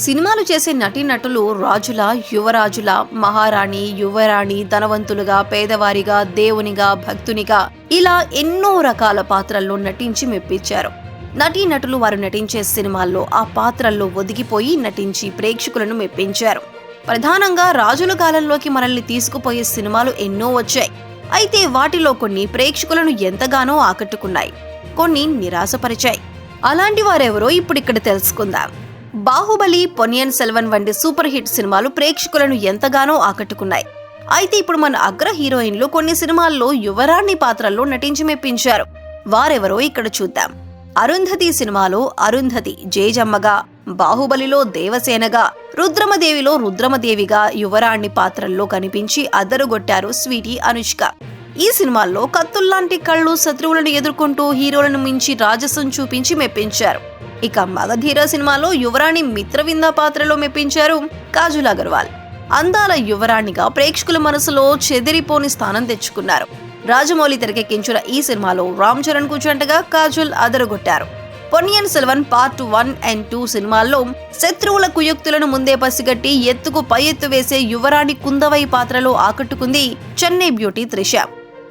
సినిమాలు చేసే నటీనటులు రాజుల యువరాజుల మహారాణి యువరాణి ధనవంతులుగా పేదవారిగా దేవునిగా భక్తునిగా ఇలా ఎన్నో రకాల పాత్రల్లో నటించి మెప్పించారు. నటీనటులు వారు నటించే సినిమాల్లో ఆ పాత్రల్లో ఒదిగిపోయి నటించి ప్రేక్షకులను మెప్పించారు. ప్రధానంగా రాజుల కాలంలోకి మనల్ని తీసుకుపోయే సినిమాలు ఎన్నో వచ్చాయి. అయితే వాటిలో కొన్ని ప్రేక్షకులను ఎంతగానో ఆకట్టుకున్నాయి. కొన్ని నిరాశపరిచాయి. అలాంటి వారెవరో ఇప్పుడు ఇక్కడ తెలుసుకుందాం. బాహుబలి పొనియన్ సెల్వన్ వంటి సూపర్ హిట్ సినిమాలు ప్రేక్షకులను ఎంతగానో ఆకట్టుకున్నాయి. అయితే ఇప్పుడు మన అగ్ర హీరోయిన్లు కొన్ని సినిమాల్లో యువరాణి పాత్రల్లో నటించి మెప్పించారు. వారెవరో ఇక్కడ చూద్దాం. అరుంధతి సినిమాలో అరుంధతి జేజమ్మగా బాహుబలిలో దేవసేనగా రుద్రమదేవిలో రుద్రమదేవిగా యువరాణి పాత్రల్లో కనిపించి అదరుగొట్టారు స్వీటీ అనుష్క. ఈ సినిమాల్లో కత్తుల్లాంటి కళ్ళు శత్రువులను ఎదుర్కొంటూ హీరోలను మించి రాజసం చూపించి మెప్పించారు. ఇక మగధీర సినిమాలో యువరాణి మిత్రవింద పాత్రలో మెప్పించారు కాజుల్ అగర్వాల్. అందాల యువరాణిగా ప్రేక్షకుల మనసులో చెదిరిపోని స్థానం తెచ్చుకున్నారు. రాజమౌళి తెరకెక్కించిన ఈ సినిమాలో రామ్ చరణ్కు జంటగా Kajal అదరగొట్టారు. Ponniyin Selvan part one and two సినిమాల్లో శత్రువుల కుయుక్తులను ముందే పసిగట్టి ఎత్తుకు పై ఎత్తు వేసే యువరాణి కుందవై పాత్రలో ఆకట్టుకుంది చెన్నై బ్యూటీ త్రిష.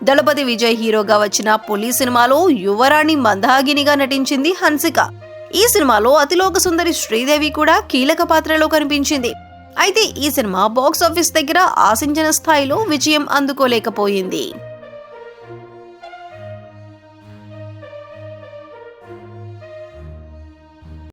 దళపతి విజయ్ హీరోగా వచ్చిన పులి సినిమాలో యువరాణి మందాగినిగా నటించింది హన్సిక. ఈ సినిమాలో అతిలోక సుందరి శ్రీదేవి కూడా కీలక పాత్రలో కనిపించింది. అయితే ఈ సినిమా బాక్స్ ఆఫీస్ దగ్గర ఆశించిన స్థాయిలో విజయం అందుకోలేకపోయింది.